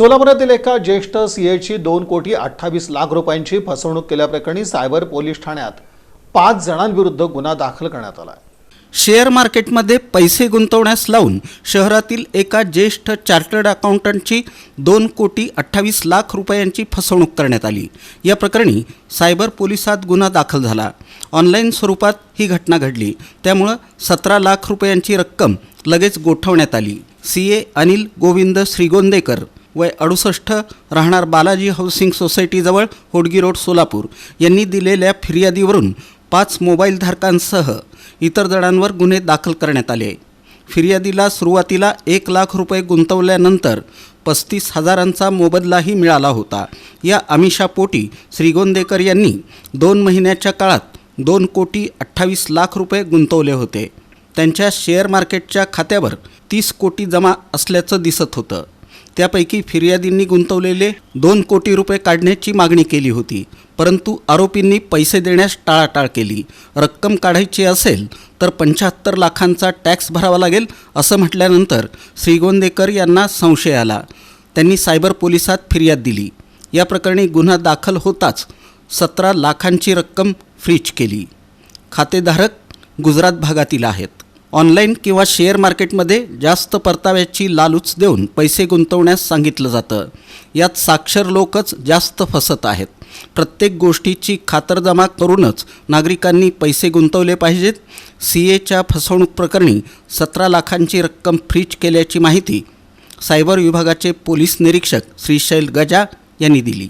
सोलापुरातील एका ज्येष्ठ सीएची दोन कोटी अठ्ठावीस लाख रुपयांची फसवणूक केल्याप्रकरणी सायबर पोलीस ठाण्यात पाच जणांविरुद्ध गुन्हा दाखल करण्यात आला आहे शेअर मार्केटमध्ये पैसे गुंतवण्यास लावून शहरातील एका ज्येष्ठ चार्टर्ड अकाउंटंटची दोन कोटी अठ्ठावीस लाख रुपयांची फसवणूक करण्यात आली. या प्रकरणी सायबर पोलिसात गुन्हा दाखल झाला. ऑनलाईन स्वरूपात ही घटना घडली. त्यामुळं सतरा लाख रुपयांची रक्कम लगेच गोठवण्यात आली. सी ए अनिल गोविंद श्रीगोंदेकर वय अडुसष्ट राहणार बालाजी हाऊसिंग सोसायटीजवळ होडगी रोड सोलापूर. यांनी दिलेल्या फिर्यादीवरून पाच मोबाईलधारकांसह इतर जणांवर गुन्हे दाखल करण्यात आले. फिर्यादीला सुरुवातीला एक लाख रुपये गुंतवल्यानंतर पस्तीस हजारांचा मोबदलाही मिळाला होता. या आमिषापोटी श्रीगोंदेकर यांनी दोन महिन्याच्या काळात दोन कोटी अठ्ठावीस लाख रुपये गुंतवले होते. त्यांच्या शेअर मार्केटच्या खात्यावर तीस कोटी जमा असल्याचं दिसत होतं. त्यापैकी फिर्यादींनी गुंतवलेले दोन कोटी रुपये काढण्याची मागणी केली होती. परंतु आरोपींनी पैसे देण्यास टाळाटाळ केली. रक्कम काढायची असेल तर पंच्याहत्तर लाखांचा टॅक्स भरावा लागेल असं म्हटल्यानंतर श्रीगोंदेकर यांना संशय आला. त्यांनी सायबर पोलिसात फिर्याद दिली. या प्रकरणी गुन्हा दाखल होताच सतरा लाखांची रक्कम फ्रीज केली. खातेधारक गुजरात भागातील आहेत. ऑनलाईन किंवा शेअर मार्केटमध्ये जास्त परताव्याची लालूच देऊन पैसे गुंतवण्यास सांगितलं जातं. यात साक्षर लोकच जास्त फसत आहेत. प्रत्येक गोष्टीची खातरजमा करूनच नागरिकांनी पैसे गुंतवले पाहिजेत. सी एच्या फसवणूक प्रकरणी सतरा लाखांची रक्कम फ्रीज केल्याची माहिती सायबर विभागाचे पोलीस निरीक्षक श्रीशैल गजा यांनी दिली.